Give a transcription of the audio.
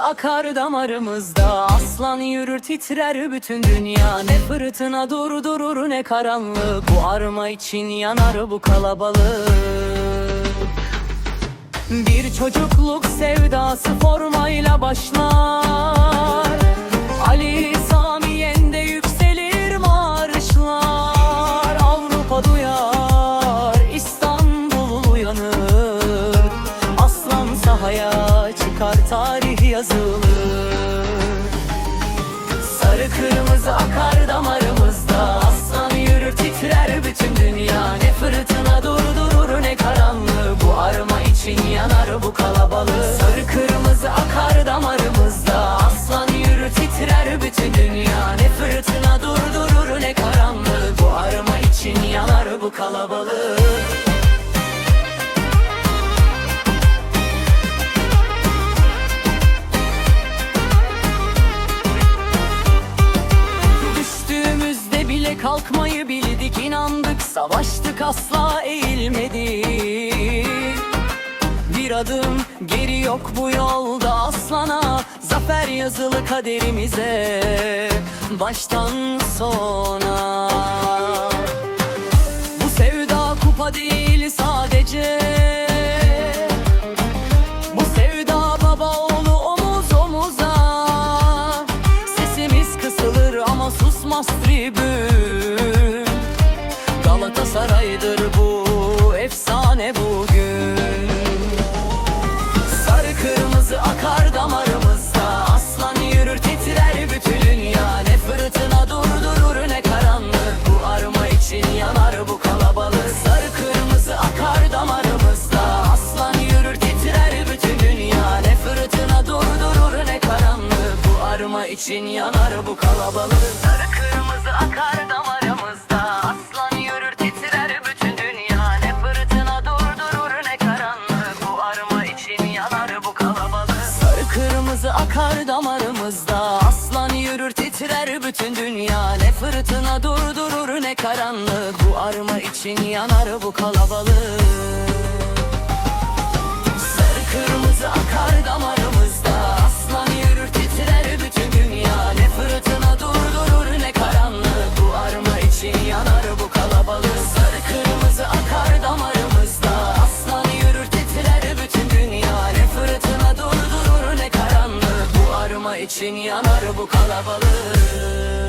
akar damarımızda. Aslan yürür titrer bütün dünya. Ne fırtına durdurur ne karanlık. Bu arma için yanar bu kalabalık. Bir çocukluk sevdası formayla başlar çıkar tarih yazılır. Sarı kırmızı akar damarımızda. Aslan yürür titrer bütün dünya. Ne fırtına durdurur ne karanlığı. Bu arma için yanar bu kalabalık. Sarı kırmızı akar damarımızda. Aslan yürür titrer bütün dünya. Ne fırtına durdurur ne karanlığı. Bu arma için yanar bu kalabalık Savaştık asla eğilmedik. Bir adım geri yok bu yolda aslana. Zafer yazılı kaderimize Baştan sona. Bu sevda kupa değil sadece. Bu sevda baba oğlu omuz omuza. Sesimiz kısılır ama susmaz tribün Galatasaray'dır bu efsane bugün. Sarı kırmızı akar damarımızda Aslan yürür titrer bütün dünya. Ne fırtına durdurur ne karanlık. Bu arma için yanar bu kalabalık. Sarı kırmızı akar damarımızda Aslan yürür titrer bütün dünya. Ne fırtına durdurur ne karanlık. Bu arma için yanar bu kalabalık. Sarı akar damarımızda. Aslan yürür titrer bütün dünya. Ne fırtına durdurur ne karanlık. Bu arma için yanar bu kalabalık. Sarı kırmızı akar damarımızda Sesin yanar bu kalabalık.